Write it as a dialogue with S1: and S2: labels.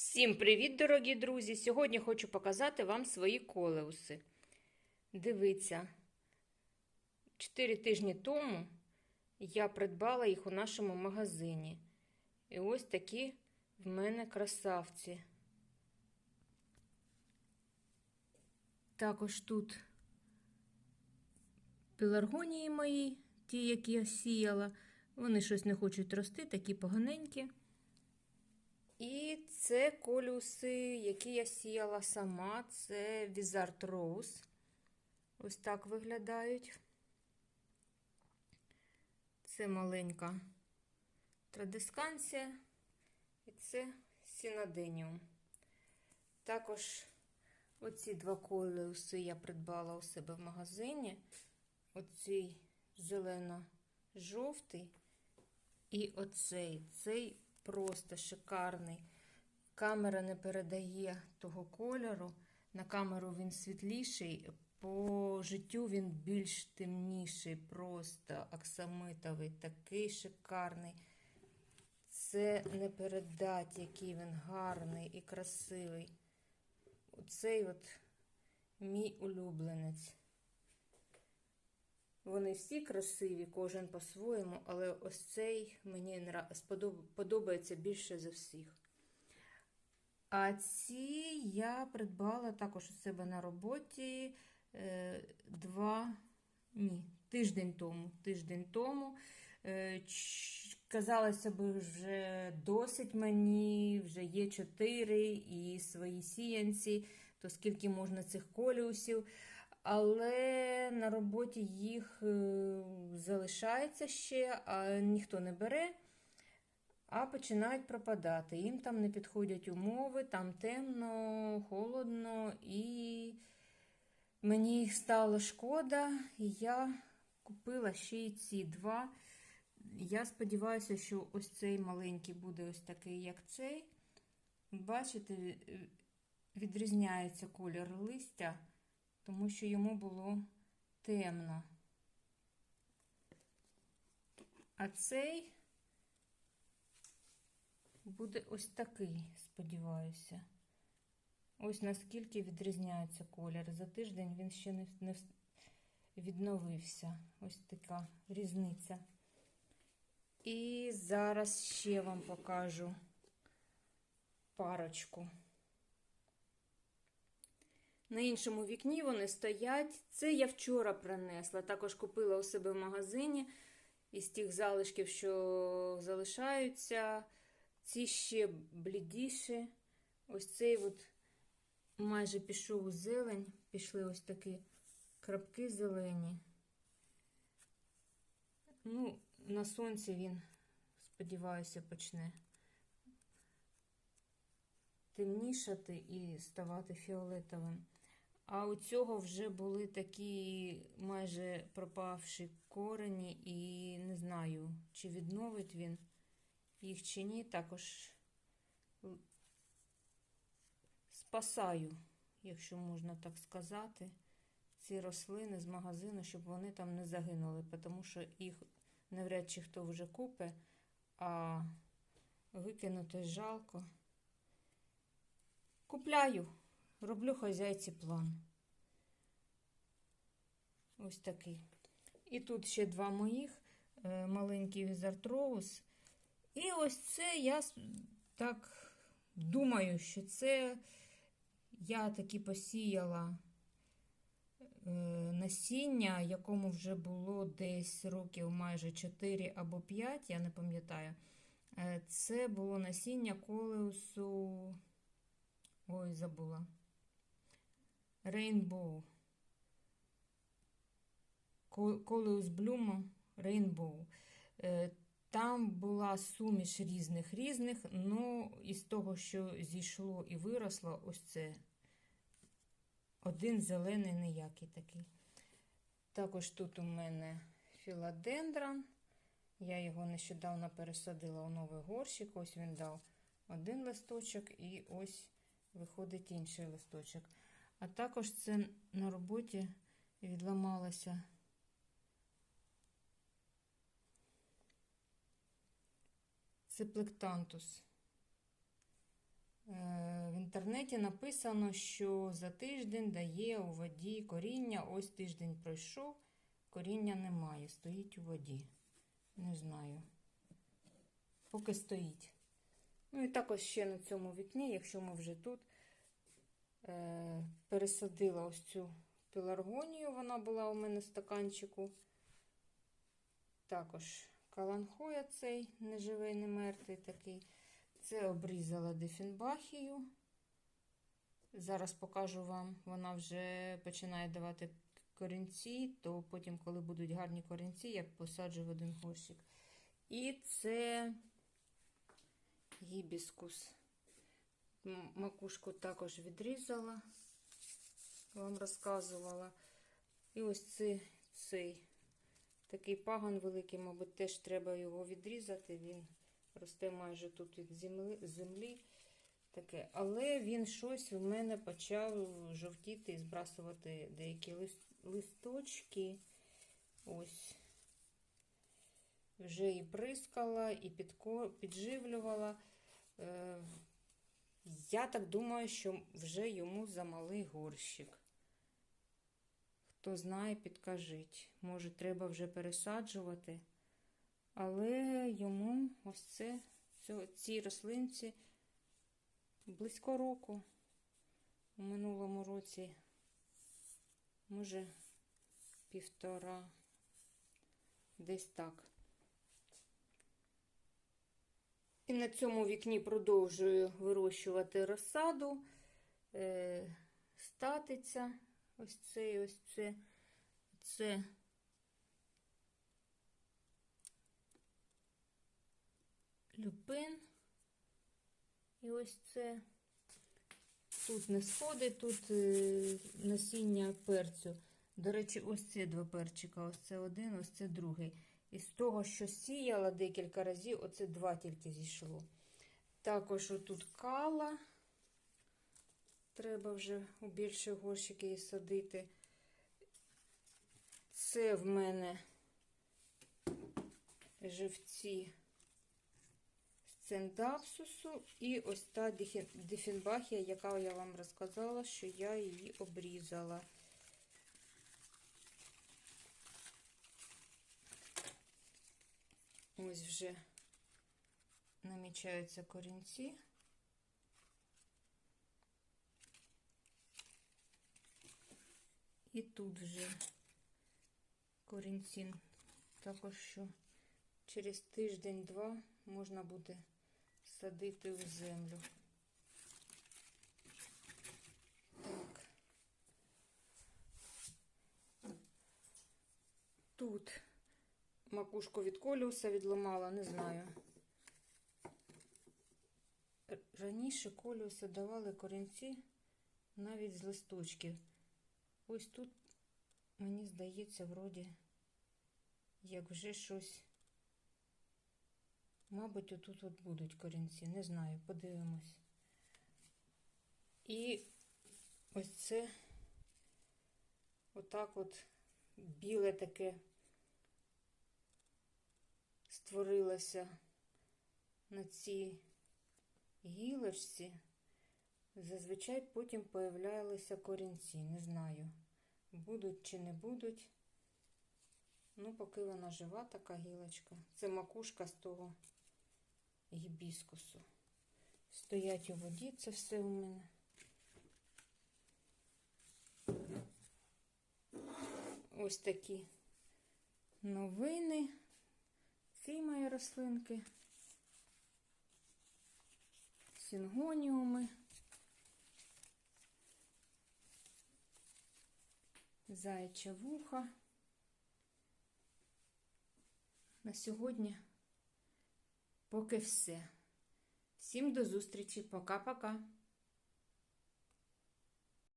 S1: Всім привіт, дорогі друзі! Сьогодні хочу показати вам свої колеуси. Дивіться, 4 тижні тому я придбала їх у нашому магазині. І ось такі в мене красавці. Також тут пеларгонії мої, ті, які я сіяла. Вони щось не хочуть рости, такі поганенькі. І це колюси, які я сіяла сама. Це Wizard Rose. Ось так виглядають. Це маленька традисканція. І це сінаденіум. Також оці два колеуси я придбала у себе в магазині. Оцей зелено-жовтий і оцей. Цей просто шикарний. Камера не передає того кольору. На камеру він світліший, по життю він більш темніший, просто оксамитовий, такий шикарний. Це не передать, який він гарний і красивий. Оцей от мій улюбленець. Вони всі красиві, кожен по-своєму, але ось цей мені подобається більше за всіх. А ці я придбала також у себе на роботі е, два, ні, тиждень тому. Тиждень тому. Е, казалося б, вже досить мені, вже є чотири і свої сіянці, то скільки можна цих коліусів але на роботі їх е, залишається ще, а ніхто не бере, а починають пропадати. Їм там не підходять умови, там темно, холодно, і мені їх стало шкода, і я купила ще й ці два. Я сподіваюся, що ось цей маленький буде ось такий, як цей. Бачите, відрізняється колір листя тому що йому було темно. А цей буде ось такий, сподіваюся. Ось наскільки відрізняється колір. За тиждень він ще не, відновився. Ось така різниця. І зараз ще вам покажу парочку. На іншому вікні вони стоять. Це я вчора принесла. Також купила у себе в магазині із тих залишків, що залишаються. Ці ще блідіші. Ось цей от майже пішов у зелень. Пішли ось такі крапки зелені. Ну, на сонці він, сподіваюся, почне темнішати і ставати фіолетовим. А у цього вже були такі майже пропавші корені, і не знаю, чи відновить він їх чи ні. Також спасаю, якщо можна так сказати, ці рослини з магазину, щоб вони там не загинули, тому що їх навряд чи хто вже купить, а викинути жалко. Купляю. Роблю хазяйці план. Ось такий. І тут ще два моїх е, маленький візартроус. І ось це я так думаю, що це я таки посіяла е, насіння, якому вже було десь років майже 4 або 5, я не пам'ятаю. Е, це було насіння колеусу. Ой, забула. Rainbow. Колеус Блюма. Е, там була суміш різних різних, ну із того, що зійшло і виросло, ось це один зелений ніякий такий. Також тут у мене філадендрон. Я його нещодавно пересадила у новий горщик. Ось він дав один листочок, і ось виходить інший листочок. А також це на роботі відламалося. Це плектантус. в інтернеті написано, що за тиждень дає у воді коріння. Ось тиждень пройшов, коріння немає, стоїть у воді. Не знаю. Поки стоїть. Ну і також ще на цьому вікні, якщо ми вже тут е, пересадила ось цю пеларгонію, вона була у мене в стаканчику. Також каланхоя цей неживий, не мертвий такий. Це обрізала дефінбахію. Зараз покажу вам, вона вже починає давати корінці, то потім, коли будуть гарні корінці, я посаджу в один горщик. І це гібіскус. Макушку також відрізала, вам розказувала. І ось цей, цей такий пагон великий, мабуть, теж треба його відрізати. Він росте майже тут від землі. землі таке. Але він щось в мене почав жовтіти і збрасувати деякі лист, листочки. Ось. Вже і прискала, і підко, підживлювала. Я так думаю, що вже йому замалий горщик. Хто знає, підкажіть. Може, треба вже пересаджувати. Але йому ось це, цій рослинці близько року. У минулому році, може, півтора, десь так. І на цьому вікні продовжую вирощувати розсаду, е, статиця. Ось це, і ось це. Це люпин. І ось це. Тут не сходи, тут е, насіння перцю. До речі, ось це два перчика. Ось це один, ось це другий. І з того, що сіяла декілька разів, оце два тільки зійшло. Також отут кала. Треба вже у більші горщики її садити. Це в мене живці сцендапсусу і ось та дифінбахія, яка я вам розказала, що я її обрізала. Ось вже намічаються корінці. І тут вже корінці також що через тиждень-два можна буде садити в землю. Так. Тут макушку від коліуса відламала, не знаю. Раніше коліуса давали корінці навіть з листочків. Ось тут, мені здається, вроді, як вже щось. Мабуть, отут от будуть корінці, не знаю, подивимось. І ось це отак от біле таке створилося на цій гілочці. Зазвичай потім появлялися корінці. Не знаю, будуть чи не будуть. Ну, поки вона жива, така гілочка. Це макушка з того гібіскусу. Стоять у воді, це все у мене. Ось такі новини. Ці мої рослинки. Сінгоніуми. Заяча вуха. На сьогодні поки все. Всім до зустрічі. Пока-пока.